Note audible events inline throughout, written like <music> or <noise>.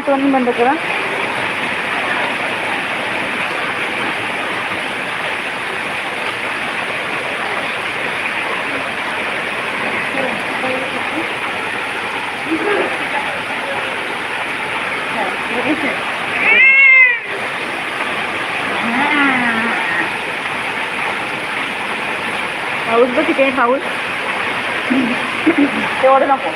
खाली जाऊन आठवणी बंद करा पाऊस बघ किती आहे पाऊस तेवढं नको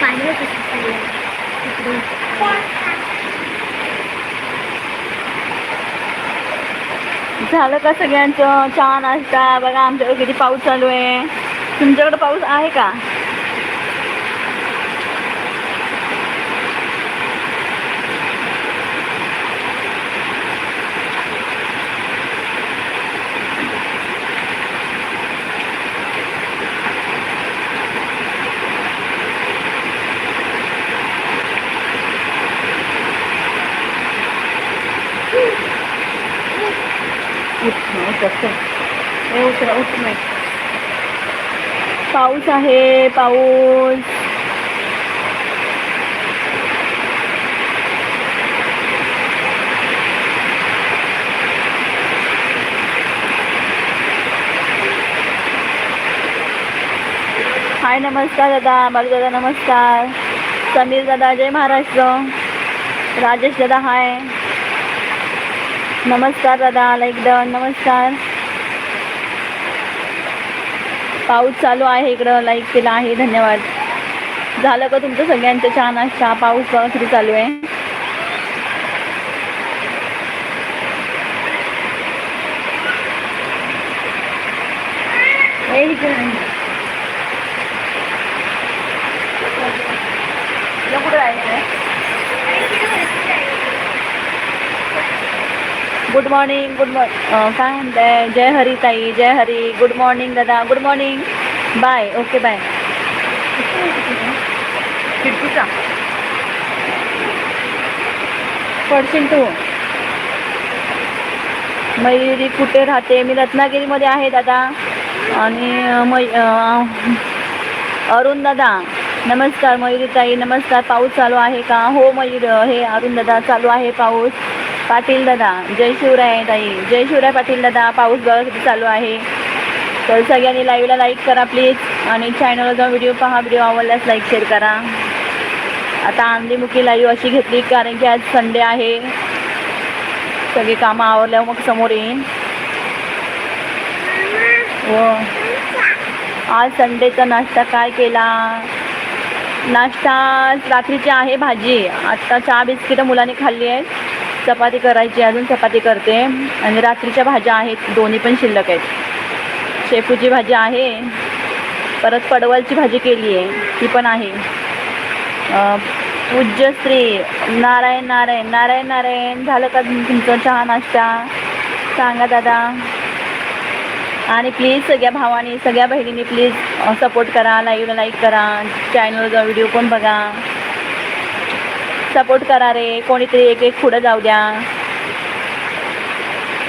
पाणी होतं तिकडे. तिकडे. झालं का सगळ्यांचं? चहा नाश्ता बघा आमच्याकडे किती पाऊस चालू आहे. तुमच्याकडे पाऊस आहे का? उठ उठ, उठ. उठ नाही. पाऊस आहे पाऊस. हाय नमस्कार दादा बालू दादा नमस्कार. समीर दादा जय महाराष्ट्र. राजेश दादा हाय. नमस्कार दादा आला एकदम नमस्कार. पाऊस चालू आहे इकडं लाईक केला आहे धन्यवाद. झालं का तुमचं सगळ्यांचं चहा नाश्ता पाऊस बघा चालू आहे? ए, इकडे नाही. तुला कुठं जायचं आहे गुड मॉर्निंग गुड मॉर्निंग काय म्हणताय? जय हरी ताई जय हरी. गुड मॉर्निंग दादा. Good morning bye okay bye खिडकीचा पडशील तू मयुरी कुठे राहते? मी रत्नागिरीमध्ये आहे दादा. आणि मै अरुण दादा. नमस्कार मयुरी ताई. नमस्कार. पाऊस चालू आहे का? हो मयूर हे अरुण दादा चालू आहे पाऊस. पाटील दादा जय शिवराय ताई. जय शिवराय पाटील दादा पाऊस बघा किती चालू आहे. तर सगळ्यांनी लाईव्हला लाईक करा प्लीज आणि चॅनलला जाऊन व्हिडिओ पहा व्हिडिओ आवडल्यास लाईक शेअर करा. आता आंधीमुखी लाईव्ह अशी घेतली कारण की आज संडे आहे. सगळी कामं आवरल्यावर मग समोर येईन. व आज संडेचा नाश्ता काय केला? नाश्ता रात्रीची आहे भाजी. आत्ता चहा बिस्किटं मुलांनी खाल्ली आहेत. चपाती करायची अजून चपाती करते. आणि रात्रीच्या भाज्या आहेत दोन्ही पण शिल्लक आहेत. शेपूची भाजी आहे. परत पडवलची भाजी केली आहे ती पण आहे. पूज्य स्त्री नारायण नारायण नारायण नारायण. झालं का तुमचं चहा नाश्ता? सांगा दादा. आणि प्लीज सगळ्या भावानी सगळ्या बहिणींनी प्लीज सपोर्ट करा लाईव्हला लाईक करा. चॅनलचा व्हिडिओ पण बघा. सपोर्ट करा रे. कोणीतरी एक एक पुढं जाऊ द्या.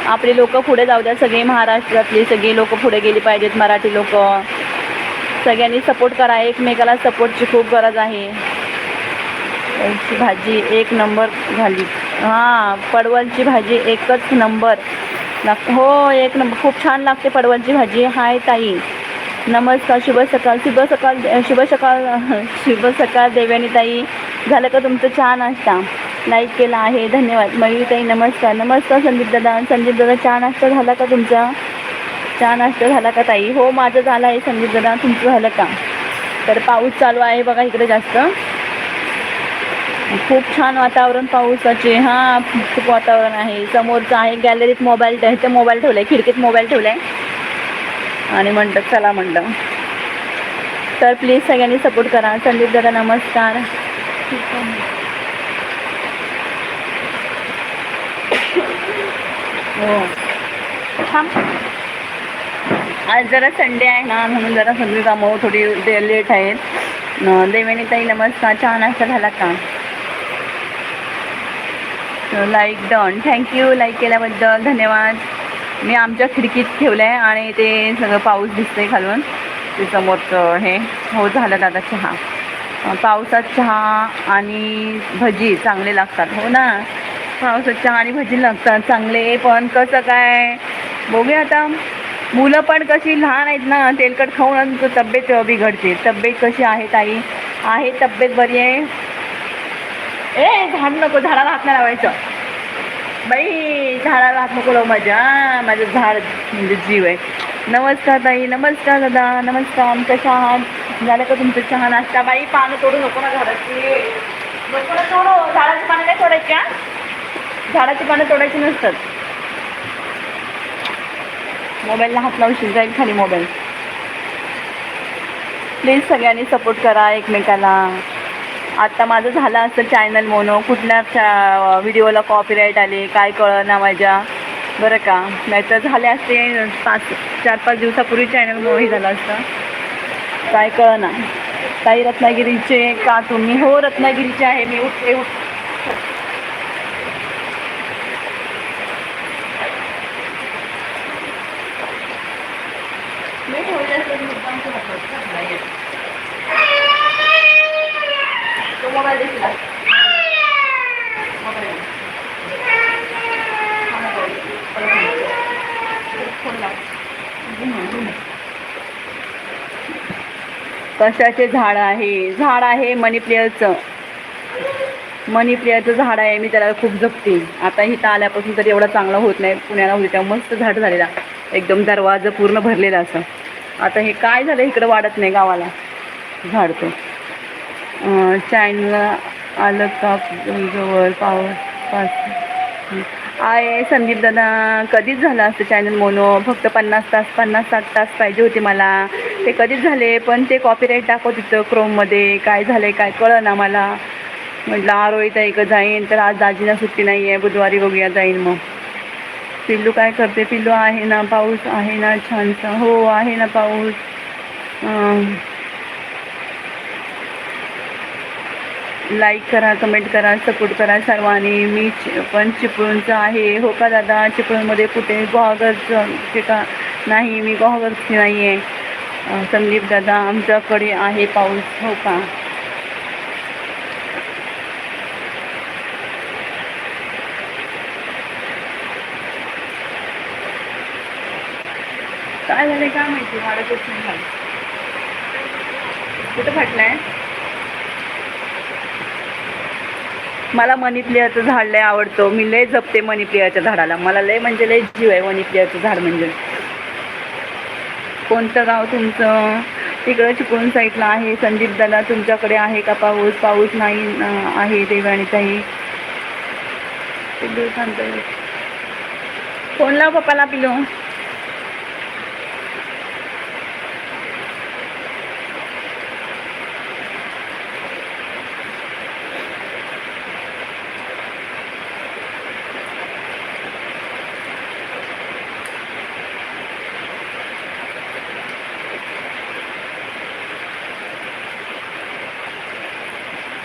आपली लोक पुढे जाऊ द्या. सगळे महाराष्ट्रातली सगळी लोक पुढे गेली पाहिजेत मराठी लोक. सगळ्यांनी सपोर्ट करा. एकमेकाला सपोर्टची खूप गरज आहे. भाजी एक नंबर झाली. हां पडवलची भाजी एकच नंबर लाग हो एक नंबर खूप छान लागते पडवलची भाजी. हाय ताई. नमस्कार. शुभ सकाळ. शुभ सकाळ शुभ सकाळ शुभ सकाळ देव्यानी ताई. झालं का तुमचं चहा नाश्ता? लाईक केला आहे. धन्यवाद. मयुरी ताई नमस्कार. नमस्कार संदीप दादा. संदीप दादा चहा नाश्ता झाला का तुमचा? चहा नाश्ता झाला का ताई? हो माझं झालं आहे संदीप दादा. तुमचं झालं का? तर पाऊस चालू आहे बघा इकडे जास्त. खूप छान वातावरण पावसाचे. हां खूप वातावरण आहे. समोरचं आहे गॅलरीत मोबाईल ते मोबाईल ठेवला आहे खिडकीत मोबाईल ठेवला आहे आणि म्हणतात चला म्हणलं. तर प्लीज सगळ्यांनी सपोर्ट करा. संदीप दादा नमस्कार. ठीक आहे हो थांब आज जरा संडे आहे ना म्हणून जरा सगळी कामं थोडी दे लेट आहेत. न, देवेनी ताई नमस्कार. चहा नाश्ता झाला का? लाईक डन थँक्यू लाईक केल्याबद्दल. धन्यवाद. मी आमच्या खिडकीत ठेवलं आहे आणि ते सगळं पाऊस दिसतंय घालून ते समोरचं हे. हो झालं दादा चहा. पावसात चहा आणि भजी चांगले लागतात हो ना? पावसात चहा आणि भजी लागतात चांगले. पण कसं काय? बघूया आता. मुलं पण कशी लहान आहेत ना तेलकट खाऊन तब्येत बिघडते. तब्येत कशी आहे ताई? आहे तब्येत बरी आहे? ए झाड नको झाडाला हात नाही लावायचं. बाई झाडाला हात नको लावू माझ्या. माझं झाड म्हणजे जीव आहे. नमस्कार ताई नमस्कार दादा नमस्कार. कशा आहात? झालं का तुमचं चहा नाश्ता? बाई पानं तोडू नको ना झाडाची. नको ना तोडू. झाडाची पानं नाही तोडायची का झाडाची पानं तोडायची नसतात. मोबाईलला हात लावशील जाईल खाली मोबाईल. प्लीज सगळ्यांनी सपोर्ट करा एकमेकाला. आता माझं झालं असतं चॅनल मोनो. कुठल्या चा व्हिडिओला कॉपीराईट आले काय कळं ना माझ्या? बरं का. नाहीतर झाले असते पाच चार पाच दिवसापूर्वी चॅनल मोही हे झालं असतं. काय कळना. ताई रत्नागिरीचे का तुम्ही? हो रत्नागिरीचे आहे. मी उठते उठ. मोबाईल दिसला मोबाईल. हा मोबाईल. परत मोबाईल. फोन लाव. घे ना, घे ना. कशाचे झाड आहे? झाड आहे मनी प्लेअरचं मनी प्लेअरचं झाड आहे मी त्याला खूप जपते. आता इथं आल्यापासून तरी एवढा चांगला होत नाही. पुण्याला होते तेव्हा मस्त झाड झालेला. एकदम दरवाजा पूर्ण भरलेला असं. आता हे काय झालं इकडं वाढत नाही गावाला? झाडतो चायनला आलं का जवळ? पावर पाच आहे संदीप दादा. कधीच झालं असतं चॅनल मोनो. फक्त पन्नास तास पन्नास साठ तास पाहिजे होते मला. ते कधीच झाले पण ते कॉपीराईट दाखवत होतं क्रोममध्ये काय झालं आहे काय कळलं ना मला. म्हटलं आरोळीत आहे जाईन. तर आज दाजीला सुट्टी नाही आहे बुधवारी बघूया जाईन मग. पिल्लू काय करते? पिल्लू आहे ना पाऊस आहे ना छानसा. हो आहे ना पाऊस. लाईक करा कमेंट करा सपोर्ट करा सर्वांनी. मी चि- पण चिपळूणचं आहे. हो का दादा? चिपळूणमध्ये कुठे गुहागरचं ते का नाही मी गुहागरची नाही आहे संदीप दादा आमच्याकडे आहे पाऊस हो का? काय झालं काय माहिती? वाढतच नाही झालं कुठं फाटलंय? मला मनी प्लेअरचं झाड लय आवडतं. मी लय जपते मनी प्लेअरच्या झाडाला. मला लय म्हणजे लय जीव आहे मनी प्लेअरचं झाड म्हणजे. कोणतं गाव तुमचं? तिकडं चिपळूण साईडला आहे. संदीप दादा तुमच्याकडे आहे का? पाऊस पाऊस नाही आहे देवाणीचाही ताई पिल्लू फोन लाव पप्पाला पिलू.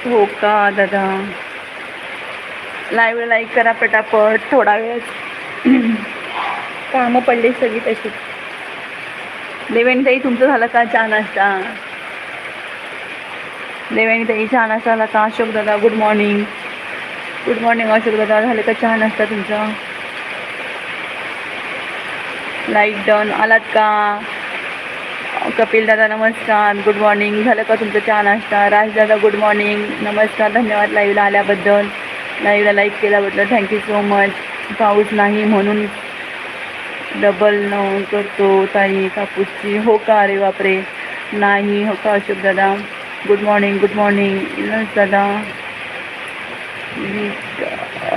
हो का दादा? लाईव्ह लाईक करा पटापट थोडा वेळ. कामं पडली सगळी तशी. देवेणीताई तुमचं झालं का छान नाश्ता? देवेणी छान चहा नाश्ता झाला का? अशोक दादा good morning good morning Ashok दादा. झालं का छान नाश्ता तुमचा? लाइट डन आलात का? कपिल दादा नमस्कार. गुड मॉर्निंग झालं का तुमचं चहा नाश्ता? राजदादा गुड मॉर्निंग नमस्कार. धन्यवाद लाईव्हला आल्याबद्दल. लाईव्हला लाईक केल्याबद्दल. थँक्यू सो मच पाऊस नाही म्हणून डबल न करतो ताई कापूसची. हो का अरे बापरे? नाही हो का अशोक दादा? गुड मॉर्निंग गुड मॉर्निंग इलस दादा? विक-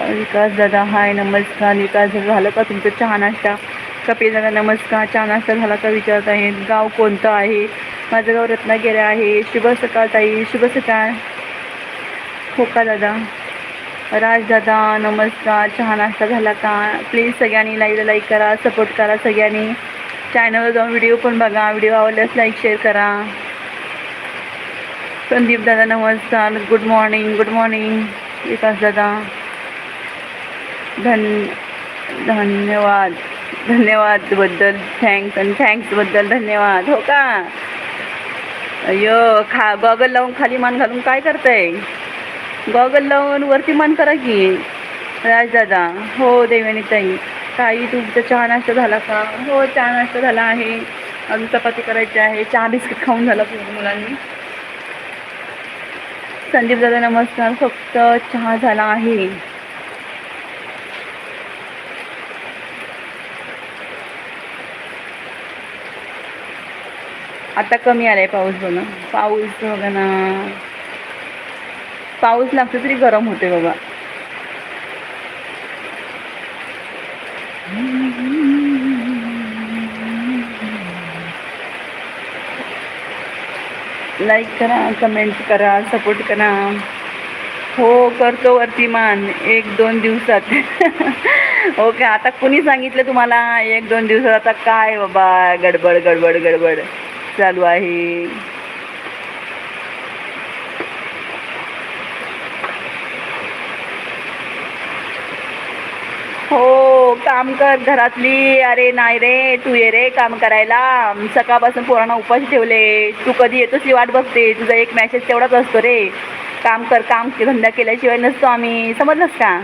विकास दादा हाय नमस्कार. विकास झालं का तुमचं चहा नाश्ता? कपिल दादा नमस्कार. छान नाश्ता झाला का विचारत आहेत गाव कोणतं आहे? माझं गाव रत्नागिरी आहे. शुभ सकाळ ताई. शुभ सकाळ. हो का दादा? राजदादा नमस्कार. चहा नाश्ता झाला का प्लीज सगळ्यांनी लाईक लाईक करा सपोर्ट करा सगळ्यांनी. चॅनलवर जाऊन व्हिडिओ पण बघा. व्हिडिओ आवडल्यास लाईक शेअर करा. संदीप दादा नमस्कार. Good morning good morning Vikas दादा. धन धन्यवाद. धन्यवादबद्दल थँक्स आणि थँक्सबद्दल धन्यवाद हो का? अयो खा गॉगल लावून खाली मान घालून काय करताय? गॉगल लावून वरती मान करा की राजदादा. हो देवानी ताई. ताई तुमचा चहा नाश्ता झाला का? हो चहा नाश्ता झाला आहे. अजून चपाती करायची आहे. चहा बिस्किट खाऊन झाला पूर्ण मुलांनी. संदीप दादा नमस्कार. फक्त चहा झाला आहे. आता कमी आलाय पाऊस बघा. पाऊस बघा ना. पाऊस लागतो तरी गरम होते बाबा लाईक करा कमेंट करा सपोर्ट करा. हो करतो वरती मान. एक दोन दिवसात. <laughs> ओके आता कुणी सांगितलं तुम्हाला? एक दोन दिवसात. आता काय बाबा? गडबड गडबड गडबड. चालू आहे. हो काम कर घरातली. अरे नाही रे तू ये रे काम करायला. सकाळपासून पोरांना उपाशी ठेवले. तू कधी येतोस ही वाट बघते. तुझा एक मॅसेज तेवढाच असतो रे. काम कर काम धंदा केल्याशिवाय नसतो आम्ही. समजलंस का?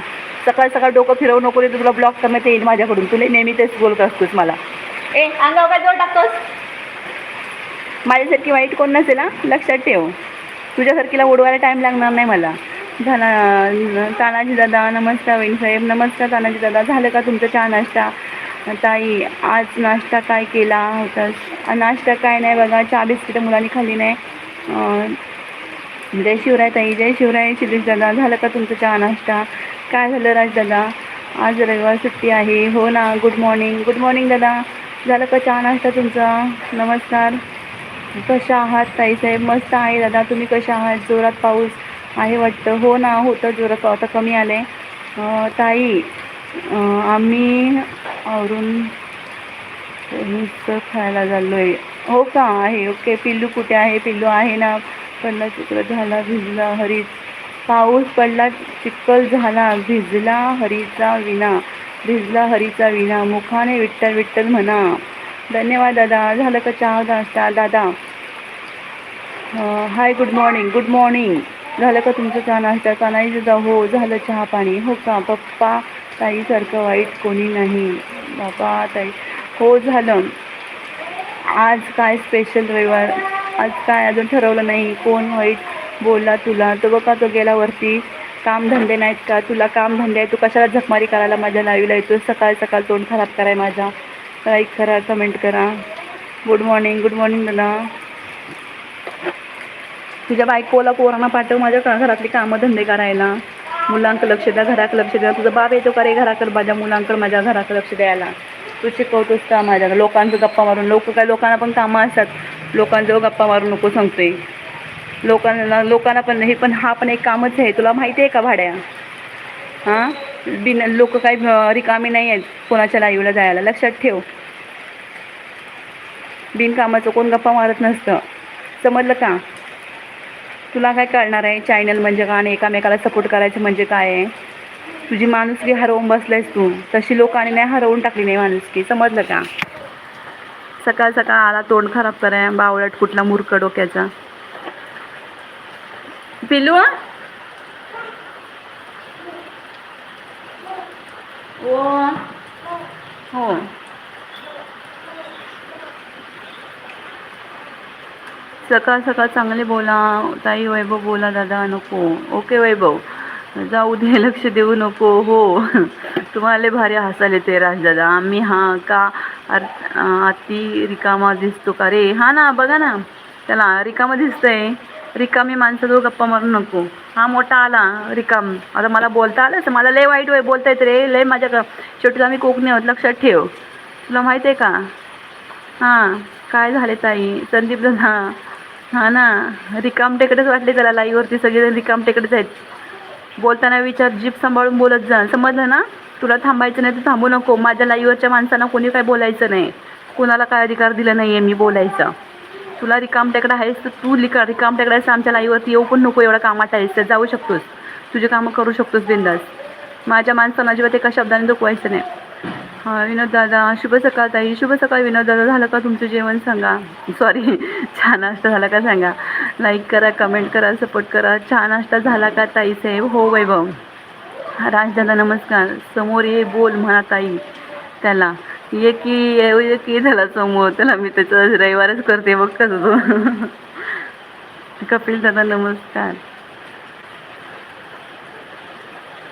सकाळ सकाळ डोकं फिरवू नको रे. तुला ब्लॉक करण्यात येईल माझ्याकडून. तुला नेहमी तेच बोलत असतोस मला. ए अंगावर काय जोर टाकतोस? माझ्यासारखी वाईट कोण नसेल हा? लक्षात ठेव. तुझ्यासारखीला उडवायला टाईम लागणार नाही मला. झाला तानाजी दादा नमस्कार साहेब. नमस्कार तानाजी दादा. झालं का तुमचा चहा नाश्ता? ताई आज नाश्ता काय केला होता? नाश्ता काय नाही बघा. चहा बिस्किटं मुलांनी खाल्ली नाही. जय शिवराय ताई. जय शिवराय शिरीष दादा. झालं का तुमचं चहा नाश्ता? काय झालं राज दादा? आज रविवार सुट्टी आहे. हो ना गुड मॉर्निंग गुड मॉर्निंग दादा. झालं का चहा नाश्ता तुमचा? नमस्कार. कशा आहात ताईसाहेब मस्त आहे दादा. तुम्ही कशा आहात? जोरात पाऊस आहे वाटतं. हो ना होतं जोरात. आता कमी आलं आहे ताई आम्ही आवरून नुसतं खायला चाललो आहे हो का? आहे. ओके. पिल्लू कुठे आहे? पिल्लू आहे ना. पडला चिखल झाला भिजला हरीच पाऊस पडला चिखल झाला भिजला हरीचा विना भिजला हरीचा विना मुखाने विठ्ठल विठ्ठल म्हणा. धन्यवाद दादा. झालं का चहा? नाश्ता दादा. Hi good morning good morning झालं का तुमचं चहा नाश्ता? का नाही दादा हो झालं चहा पाणी. हो का? पप्पा ताईसारखं वाईट कोणी नाही. बाबा ताई. हो झालं. आज काय स्पेशल रविवार? आज काय अजून ठरवलं नाही. कोण वाईट बोलला तुला? तो बघा तो गेला वरती. कामधंदे नाहीत का? तुला कामधंदे आहे. तू कशाला झकमारी करायला माझ्या लाईव्हला येतो सकाळ सकाळ तोंड खराब कराय माझा. लाईक करा कमेंट करा. गुड मॉर्निंग गुड मॉर्निंग दादा तुझ्या बायकोला पोरांना पाठव माझ्या का- घरातली कामं धंदे करायला? मुलांकडे लक्ष द्या घराकडे लक्ष द्या. तुझा बाप येतो का रे घराकडे? माझ्या मुलांकडे माझ्या घराकडे लक्ष द्यायला. तू शिकवतोस का माझ्या लोकांचं गप्पा मारून. लोक काय लोकांना पण कामं असतात. लोकांजवळ गप्पा मारून नको सांगते लोकांना लोकांना पण हे पण हा पण एक कामच आहे. तुला माहिती आहे का भाड्या? हां? बिन लोक काही रिकामी नाही आहेत कोणाच्या लाईवला जायला. लक्षात ठेव. बिनकामाचं कोण गप्पा मारत नसतं. समजलं का? तुला काय कळणार आहे? चॅनल म्हणजे का आणि एकामेकाला सपोर्ट करायचं म्हणजे काय आहे? तुझी माणुसकी हरवून बसलायस तू. तशी लोकांनी नाही हरवून टाकली नाही माणुसकी. समजलं का? सकाळ सकाळ आला तोंड खराब कराय बावळट कुठला मूर्ख डोक्याचा. पिलू हो. हो. ओ हो सकाळ सकाळ चांगले बोला ताई वैभव बोला दादा नको. ओके वैभव. जाऊ दे लक्ष देऊ नको. हो. तुम्हाला भारी हसायला येते राजदादा आम्ही हां का? अर- अति रिकामा दिसतो का रे? हा ना बघा ना. त्याला रिकामा दिसतंय. रिकामी माणसाजवळ गप्पा मारू नको. हा मोठा आला रिकाम. आता मला बोलता आलं तर मला लय वाईट वाईट बोलता येत रे. लय माझ्या ग- शेवटी आम्ही कोकणी आहोत. लक्षात ठेव. तुला माहिती आहे का? हां. काय झाले ताई? संदीप दादा. हां ना. रिकाम टेकडेच वाटले त्याला लाईवरती सगळेजण रिकाम टेकडेच आहेत. बोलताना विचार जीप सांभाळून बोलत जा. समजलं ना? तुला थांबायचं नाही तर थांबू नको. माझ्या लाईवरच्या माणसांना कोणी काय बोलायचं नाही. कोणाला काय अधिकार दिला नाही आहे मी बोलायचा. तुला रिकाम टेकडा आहेस तर तू लिका रिकाम टेकडा आहेस आमच्या लाईवरती येऊ पण नको. एवढा कामात आहेस तर जाऊ शकतोस. तुझे कामं करू शकतोस बिंदास. माझ्या माणसांना अजिबात एका शब्दाने दुखवायचं नाही. हां विनोद दादा शुभ सकाळ ताई. शुभ सकाळ विनोद दादा. झालं का तुमचं जेवण? सांगा. सॉरी छान नाश्ता झाला का सांगा? लाईक करा कमेंट करा सपोर्ट करा. छान नाश्ता झाला का ताई साहेब? हो वैभव. राजदादा नमस्कार. समोर ये बोल म्हणा ताई. त्याला. ये की ये की झाला समोर. त्याला मी त्याचं रविवारच करते बघ कसं तो. कपिल दादा नमस्कार.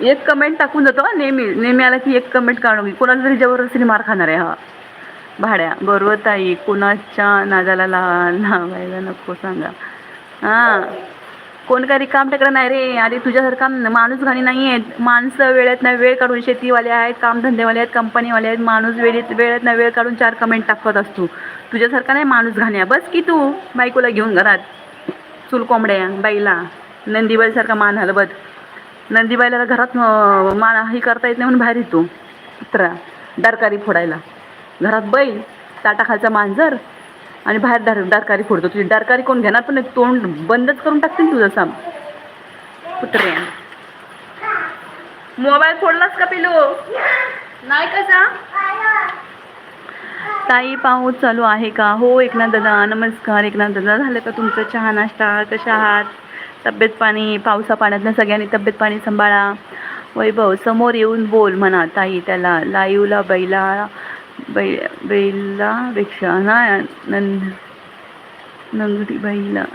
एक कमेंट टाकून जातो नेहमी. नेहमी आला की एक कमेंट काढून कोणाला तरी जबरदस्तीने मार खाणार आहे हा. भाड्या. बरोबर ताई. नादाला ला लावायला नको सांगा. हां. कोण काय रिकाम टेकडं नाही रे. अरे तुझ्यासारखा माणूस घाणी नाही आहेत माणसं वेळेत नाही वेळ काढून शेतीवाले आहेत कामधंदेवाले आहेत कंपनीवाले आहेत. माणूस वेळेत वेळेत नाही वेळ काढून चार कमेंट टाकत असतो. तुझ्यासारखा नाही माणूस घाण्या. बस की तू. बायकोला घेऊन घरात. चूल कोंबड्या बाईला. नंदीबाईसारखा मान हलवत. नंदीबाईला घरात मान ही करता येत नाही म्हणून बाहेर येतो. कुत्रा डरकारी फोडायला. घरात बैल ताटाखालचा मांजर आणि बाहेर डार डारकारी फोडतो. तुझी डारकारी कोण घेणार? पण तोंड बंदच करून टाकतील तुझं साम. कुत्रे. मोबाईल फोडलास का पिलू? नाही कसा? ताई पाऊस चालू आहे का? हो एकनाथ दादा नमस्कार. एकनाथ दादा झालं का तुमचं चहा नाश्ता? कशा आहात? तब्येत पाणी पावसा पाण्यातनं सगळ्यांनी तब्येत पाणी सांभाळा. वैभव समोर येऊन बोल म्हणा ताई त्याला. लाईवला बैला बै बैला रिक्षा ना नंद नंगडी बैला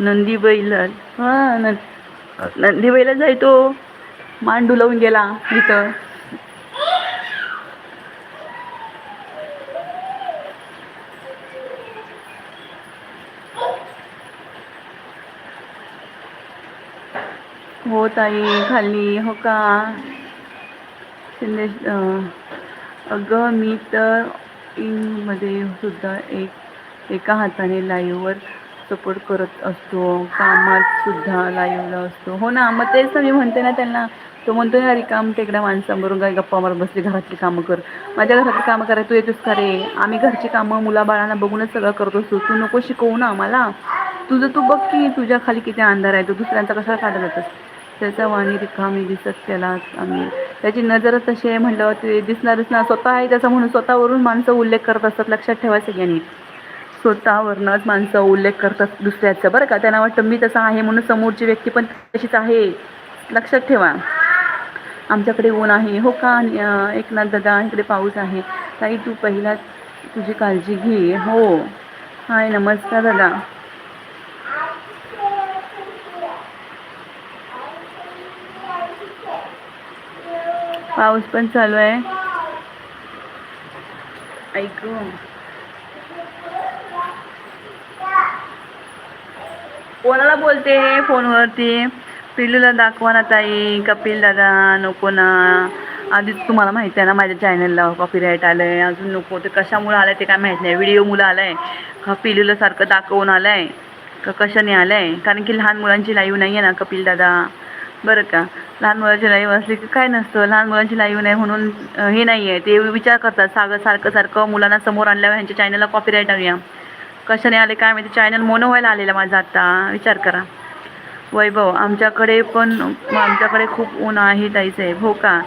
नंदी बैला. हां नं नंदी बैला जाय तो मांडू लावून गेला तिथं हो ताई खाल्ली हो का? शिंदे अगं मी तर इनमध्ये सुद्धा एक एका हाताने लाईव्हवर सपोर्ट करत असतो. कामात सुद्धा लाईव्हला असतो. हो ना मग तेच तर मी म्हणते ना त्यांना. तो म्हणतो ना रिकाम टेकड्या माणसांबरोबर काय गप्पा मारत बसली घरातली कामं कर. माझ्या घरातली कामं करायला तू येतोस का रे? आम्ही घरची कामं मुलाबाळांना बघूनच सगळं करत असतो. तू नको शिकवू ना आम्हाला. तुझं तू बघ की तुझ्या खाली किती अंधार आहे. तो दुसऱ्यांचा कशाला काढत होतास त्याचा वाणी रिकामी दिसत त्याला आम्ही त्याची नजरच तशी आहे म्हटलं ते दिसणारच ना स्वतः आहे त्याचा म्हणून स्वतःवरून माणसं उल्लेख करत असतात लक्षात ठेवा सगळ्यांनी. स्वतःवरूनच माणसं उल्लेख करतात दुसऱ्याचं. बरं का? त्यांना वाटतं मी तसं आहे म्हणून समोरची व्यक्ती पण तशीच आहे. लक्षात ठेवा. आमच्याकडे ऊन आहे. हो का? एकनाथ दादा इकडे पाऊस आहे. ताई तू पहिला तुझी काळजी घे. हो. हाय नमस्कार दादा. पाऊस पण चालू आहे. ऐकू. कोणाला बोलते फोनवरती? पिल्लूला दाखवा ना ताई कपिल दादा नको ना. आधीच तुम्हाला माहिती आहे ना माझ्या चॅनलला कॉपीराईट आलं आहे अजून नको. ते कशामुळं आलं ते काय माहीत नाही. व्हिडिओ मुलं आलं आहे का पिल्लूला सारखं दाखवून आलं आहे का कशाने आलं आहे कारण की लहान मुलांची लाईव्ह नाही आहे ना कपिल दादा. बरं का? लहान मुलांची लाईव्ह असली की काय नसतं? लहान मुलांची लाईव्ह नाही म्हणून हे नाही आहे ते विचार करतात सागं सारखं सारखं मुलांना समोर आणल्यावर ह्यांच्या चॅनलला कॉपीराईट आणूया. कशाने आले काय माहिती? चॅनल मोनो व्हायला आलेला माझा आत्ता विचार करा. वैभव आमच्याकडे पण आमच्याकडे खूप ऊन आहे ताईसाहेब. हो का?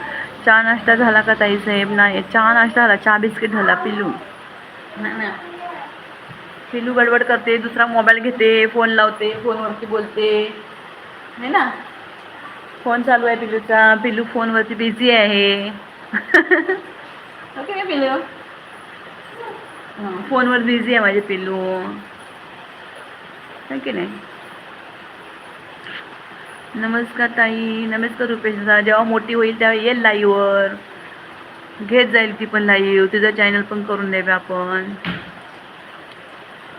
चहा नाश्ता झाला का ताईसाहेब? नाही. चहा नाश्ता झाला. चहा बिस्किट झाला. पिल्लू. नाही ना. पिल्लू गडबड करते दुसरा मोबाईल घेते फोन लावते फोनवरती बोलते. है ना? फोन चालू आहे पिल्लूचा पिल्लू फोनवरती बिझी आहे. <laughs> ओके ना पिल्लू फोनवर बिझी आहे माझे पिल्लू है की नाही? नमस्कार ताई. नमस्कार रुपेश दादा. जेव्हा मोठी होईल तेव्हा येईल लाईव्हवर घेत जाईल ती पण लाईव्ह तिचं चॅनल पण करून द्यावे आपण.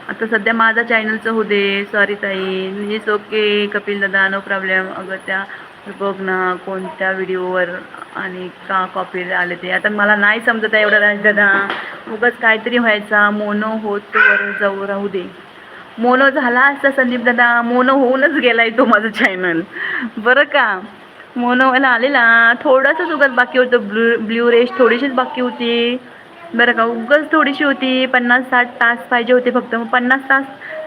आता सध्या माझा चॅनलचं होऊ दे. सॉरी ताई. इट्स ओके कपिल दादा नो प्रॉब्लेम अगं त्या बघ ना कोणत्या व्हिडिओवर आणि का कॉपी आले ते. आता मला नाही समजत आहे एवढं राज दादा. उगाच काहीतरी व्हायचा. मोनो होत वर जाऊ राहू दे. मोनो झाला असता संदीप दादा. मोनो होऊनच गेलाय तो माझं चॅनल बरं का? मोनो व्हायला आलेला. थोडंसंच उगाच बाकी होतं. ब्लू ब्ल्यू रेश थोडीशीच बाकी होती. बरं का? उगाच थोडीशी होती. पन्नास साठ तास पाहिजे होते फक्त. मग पन्नास तास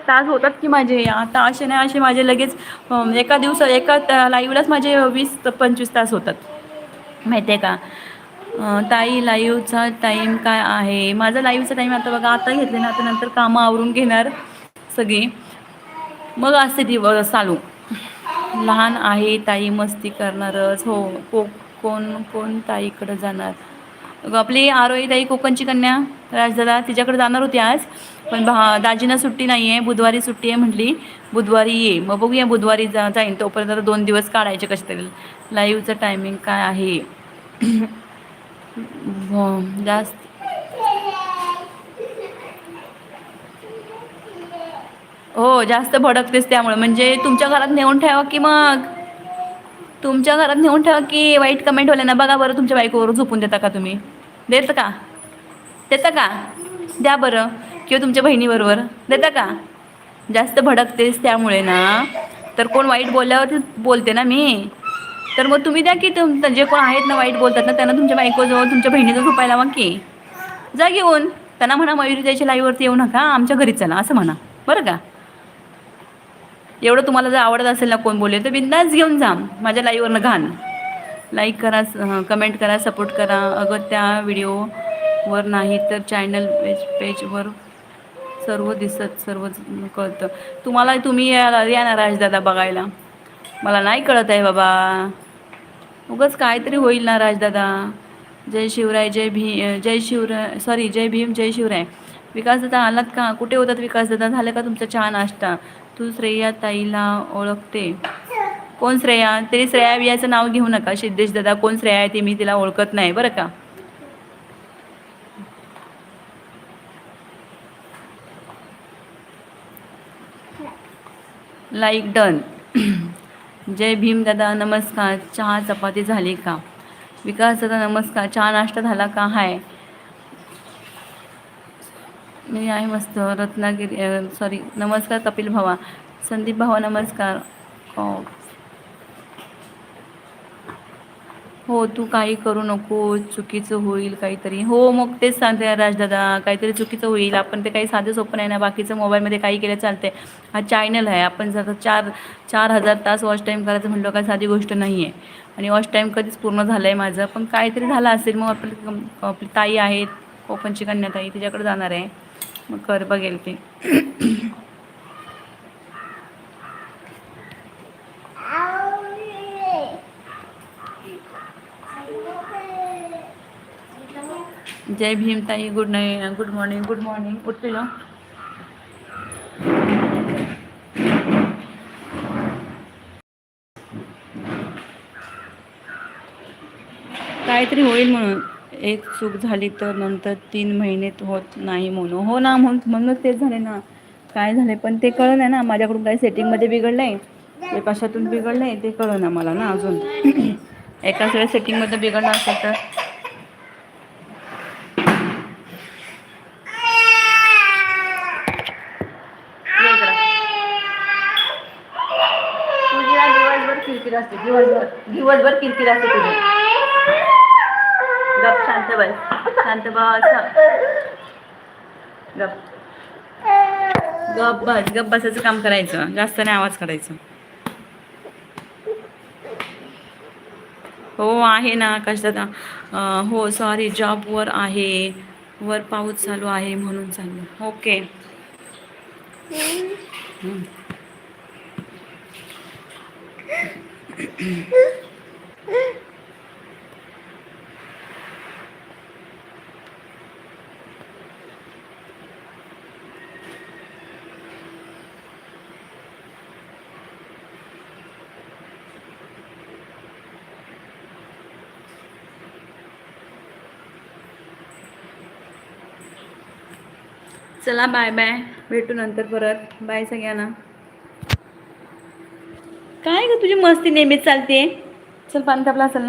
तास होतात की माझे आता असे नाही असे माझे लगेच एका दिवसा एका लाईव्हलाच माझे वीस पंचवीस तास होतात. माहिती आहे का ताई लाईव्हचा टाईम काय आहे? माझा लाईव्हचा टाईम आता बघा आता घेतले ना आता नंतर कामं आवरून घेणार सगळी. मग असते दिवस चालू. लहान आहे ताई मस्ती करणारच. हो को कोण कोण ताईकडं जाणार? आपली आरोही ताई कोकणची कन्या राजदादा तिच्याकडे जाणार होती आज. पण भा दाजींना सुट्टी नाही आहे बुधवारी सुट्टी आहे म्हटली. बुधवारी ये. मग बघूया बुधवारी जा जाईन. तोपर्यंत आता दोन दिवस काढायचे कसे तरी. लाईव्हचं टायमिंग काय आहे? <clears throat> जास्त. हो जास्त भडकतेस त्यामुळे. म्हणजे तुमच्या घरात नेऊन ठेवा की मग? तुमच्या घरात नेऊन ठेवा की वाईट कमेंट ना बघा बरं तुमच्या बायकोवर झोपून देता का तुम्ही? देतं का? देता का? द्या बरं. किंवा तुमच्या बहिणीबरोबर. देता का? जास्त भडकतेस त्यामुळे ना. तर कोण वाईट बोलल्यावर बोलते ना मी. तर मग तुम्ही द्या की तुम जे कोण आहेत ना वाईट बोलतात ना त्यांना तुमच्या बायकोजवळ तुमच्या बहिणीजवळ झोपायला मग की. जा घेऊन. त्यांना म्हणा मयुरी द्यायच्या लाईव्हवरती येऊ नका. आमच्या घरी चला असं म्हणा. बरं का? एवढं तुम्हाला जर आवडत असेल ना कोण बोलले तर बिंदास घेऊन जा. माझ्या लाईव्हवरनं घाण. लाईक करा कमेंट करा सपोर्ट करा. अगं त्या व्हिडिओवर नाही तर चॅनल पेज पेजवर सर्व दिसत सर्व कळतं. तुम्हाला तुम्ही या या ना राजदादा बघायला. मला नाही कळत आहे बाबा. उगंच काहीतरी होईल ना राजदादा जय शिवराय जय भी जय शिवराय सॉरी जय भीम जय शिवराय. विकासदादा आलात का? कुठे होतात विकासदादा झालं का तुमचा चहा नाश्ता? तू श्रेया ताईला ओळखते. कोण श्रेया? तरी श्रेया बियाचं नाव घेऊ नका. सिद्धेश दादा कोण श्रेया आहे ते मी तिला ओळखत नाही बरं का? लाईक डन जय भीम दादा नमस्कार. चहा चपाती झाली का? विकास दादा नमस्कार. चहा नाश्ता झाला का? हाय. मी आहे मस्त रत्नागिरी सॉरी नमस्कार कपिल भावा. संदीप भावा नमस्कार. हो. हो. तू काही करू नको चुकीचं होईल काहीतरी. हो मग तेच सांगते राजदादा काहीतरी चुकीचं होईल. आपण ते काही साधं सोपं नाही ना बाकीचं मोबाईलमध्ये काही केलं चालते हा चॅनल आहे आपण जर चार चार हजार तास वॉच टाईम करायचं म्हटलं काय साधी गोष्ट नाही आहे आणि वॉच टाईम कधीच पूर्ण झालं आहे माझं. पण काहीतरी झालं असेल मग आपली आपली ताई आहेत कोकणची कन्या ताई तिच्याकडे जाणार आहे. मग कर बघेल ते. जय भीमताई good night good morning good morning उठते ना काहीतरी होईल म्हणून. एक चूक झाली तर नंतर तीन महिने होत नाही म्हणून हो ना म्हणून म्हणूनच तेच झाले ना. काय झाले पण ते कळलं नाही ना. माझ्याकडून काही सेटिंगमध्ये बिघडलं आहे ते कशातून बिघडलं आहे ते कळलं ना मला ना अजून. <clears throat> एकाच वेळेस सेटिंगमध्ये बिघडलं असेल तर. दिवसभर किरकिर असते. दिवसभर दिवसभर किरकिर असते तुझी. बस. शांत बस. गप. गप बस. गप बसायचं काम करायचं. जास्त नाही आवाज करायचं. हो आहे ना. कशात? हो सॉरी जॉबवर आहे. वर पाऊस चालू आहे म्हणून चालू. ओके. चला बाय बाय. भेटू नंतर परत. बाय सगळ्यांना. काय ग तुझी मस्ती नेहमीच चालते चल पान असेल ना?